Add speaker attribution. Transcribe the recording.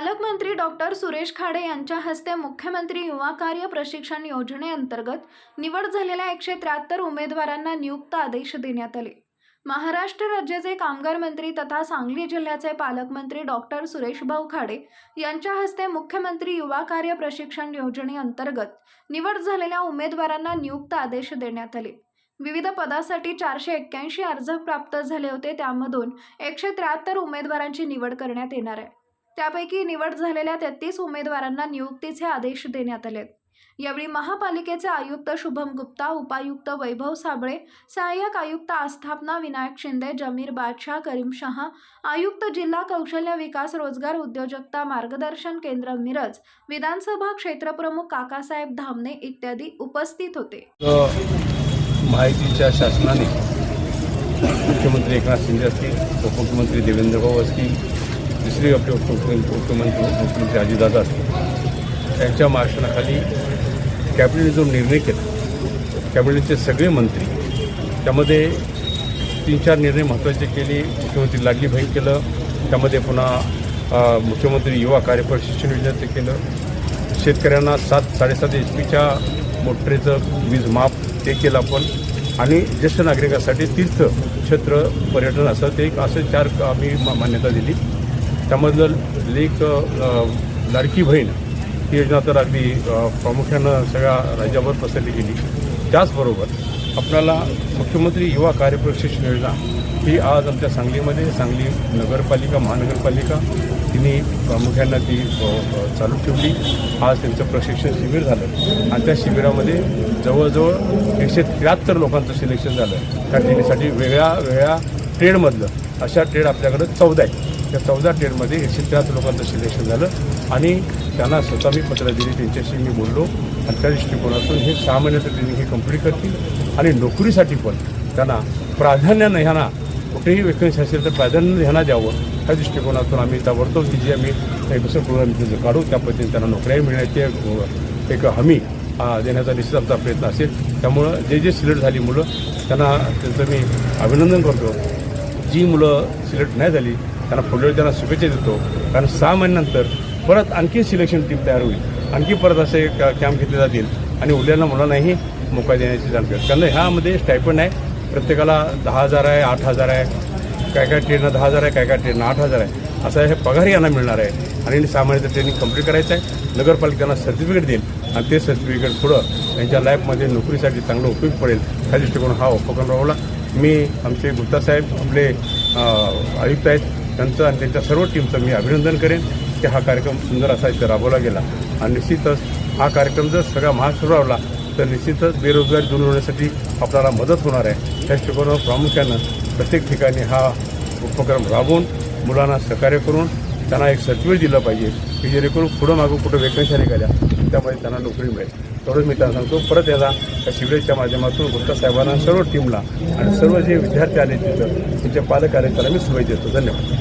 Speaker 1: पालकमंत्री डॉक्टर सुरेश खाडे यांच्या हस्ते मुख्यमंत्री युवा कार्य प्रशिक्षण योजनेअंतर्गत निवड झालेल्या एकशे त्र्याहत्तर उमेदवारांना नियुक्त आदेश देण्यात आले. महाराष्ट्र राज्याचे कामगार मंत्री तथा सांगली जिल्ह्याचे पालकमंत्री डॉक्टर सुरेशभाऊ खाडे यांच्या हस्ते मुख्यमंत्री युवा कार्य प्रशिक्षण योजनेअंतर्गत निवड झालेल्या उमेदवारांना नियुक्त आदेश देण्यात आले. विविध पदासाठी चारशे एक्क्याऐंशी अर्ज प्राप्त झाले होते त्यामधून एकशे त्र्याहत्तर उमेदवारांची निवड करण्यात येणार आहे. त्यापैकी निवड झालेल्या तेहतीस उमेदवारांना नियुक्तीचे आदेश देण्यात आले. यावेळी महापालिकेचे आयुक्त शुभम गुप्ता उपायुक्त वैभव साबळे सहाय्यक आयुक्त आस्थापना विनायक शिंदे जमीर बादशाह करीम शहा आयुक्त जिल्हा कौशल्य विकास रोजगार उद्योजकता मार्गदर्शन केंद्र मिरज विधानसभा क्षेत्रप्रमुख काकासाहेब धामणे इत्यादी उपस्थित होते.
Speaker 2: माहितीच्या शासनाने मुख्यमंत्री एकनाथ शिंदे असतील उपमुख्यमंत्री देवेंद्र भाऊ असतील दुसरे आपले उपमुख्यमंत्री मुख्यमंत्री मुख्यमंत्री अजितदादा असतील. त्यांच्या मार्गदर्शनाखाली कॅबिनेटने जो निर्णय केला कॅबिनेटचे सगळे मंत्री त्यामध्ये तीन चार निर्णय महत्त्वाचे केले. मुख्यमंत्री लाडली बहीण केलं. त्यामध्ये पुन्हा मुख्यमंत्री युवा कार्यफळ शिक्षण योजनेचं केलं. शेतकऱ्यांना सात साडेसात एच पीच्या मोटरीचं वीज माफ ते केलं आपण. आणि ज्येष्ठ नागरिकासाठी तीर्थक्षेत्र पर्यटन असं ते एक असं चार आम्ही मान्यता दिली. त्यामधलं लेख लाडकी बहीण ही योजना तर अगदी प्रामुख्यानं सगळ्या राज्यावर पसरली गेली त्याचबरोबर आपल्याला मुख्यमंत्री युवा कार्यप्रशिक्षण योजना ही आज आमच्या सांगलीमध्ये सांगली नगरपालिका महानगरपालिका तिने प्रामुख्यानं ती चालू ठेवली. आज त्यांचं प्रशिक्षण शिबिर झालं. आणि त्या शिबिरामध्ये जवळजवळ एकशे त्र्याहत्तर लोकांचं सिलेक्शन झालं. त्या ट्रेनिंगसाठी वेगळ्या वेगळ्या ट्रेडमधलं अशा ट्रेड आपल्याकडं चौदा आहेत. त्या चौदा ट्रेडमध्ये एकशे त्याच लोकांचं सिलेक्शन झालं आणि त्यांना स्वतः मी पत्र दिली. त्यांच्याशी मी बोललो. आणि त्या दृष्टिकोनातून हे सहा महिन्याचं ट्रेनिंग हे कंप्लीट करतील. आणि नोकरीसाठी पण त्यांना प्राधान्यानं ह्यांना कुठेही वेकन्सी असेल तर प्राधान्य ह्यांना द्यावं. त्या दृष्टिकोनातून आम्ही ताबडतोब की जी आम्ही एक दुसरं प्रोग्राम काढू त्या पद्धतीने त्यांना नोकऱ्याही मिळण्याची एक- हमी देण्याचा निश्चित आमचा प्रयत्न असेल. त्यामुळं जे जे सिलेक्ट झाली मुलं त्यांना त्यांचं मी अभिनंदन करतो. जी मुलं सिलेक्ट नाही झाली त्यांना पुढे त्यांना शुभेच्छा देतो. कारण सहा महिन्यानंतर परत आणखी सिलेक्शन टीम तयार होईल. आणखी परत असे कॅम्प घेतले जातील. आणि उरलेल्या मुलांनाही मोका देण्याची जानकारी कारण ह्यामध्ये स्टायपंड आहे. प्रत्येकाला दहा हजार आहे आठ हजार आहे. काय काय ट्रेनला दहा हजार आहे काय काय ट्रेनला आठ हजार आहे. असा हे पगारही यांना मिळणार आहे. आणि सहा महिन्याचं ट्रेनिंग कंप्लीट करायचं आहे. नगरपालिकांना सर्टिफिकेट देईल. आणि ते सर्टिफिकेट पुढं त्यांच्या लाईफमध्ये नोकरीसाठी चांगलं उपयोग पडेल. त्या दृष्टिकोन हा उपक्रम राबवला. मी आमचे गुप्ता साहेब आपले आयुक्त आहेत. त्यांचं आणि त्यांच्या सर्व टीमचं मी अभिनंदन करेन की हा कार्यक्रम सुंदर असा इथं राबवला गेला. आणि निश्चितच हा कार्यक्रम जर सगळा महाराष्ट्र राबवला तर निश्चितच बेरोजगारी दूर होण्यासाठी आपल्याला मदत होणार आहे. त्या दृष्टिकोनावर प्रामुख्यानं प्रत्येक ठिकाणी हा उपक्रम राबवून मुलांना सहकार्य करून त्यांना एक सर्टिफिकेट दिलं पाहिजे की जेणेकरून पुढं मागून कुठं वेकन्सी निघाल्या त्यामध्ये त्यांना नोकरी मिळेल. तेवढंच मी त्यांना सांगतो. परत याला त्या शिबिराच्या माध्यमातून गुप्ता साहेबांना सर्व टीमला आणि सर्व जे विद्यार्थी आले तिथं त्यांचे पालक आले त्याला मी शुभेच्छा देतो. धन्यवाद.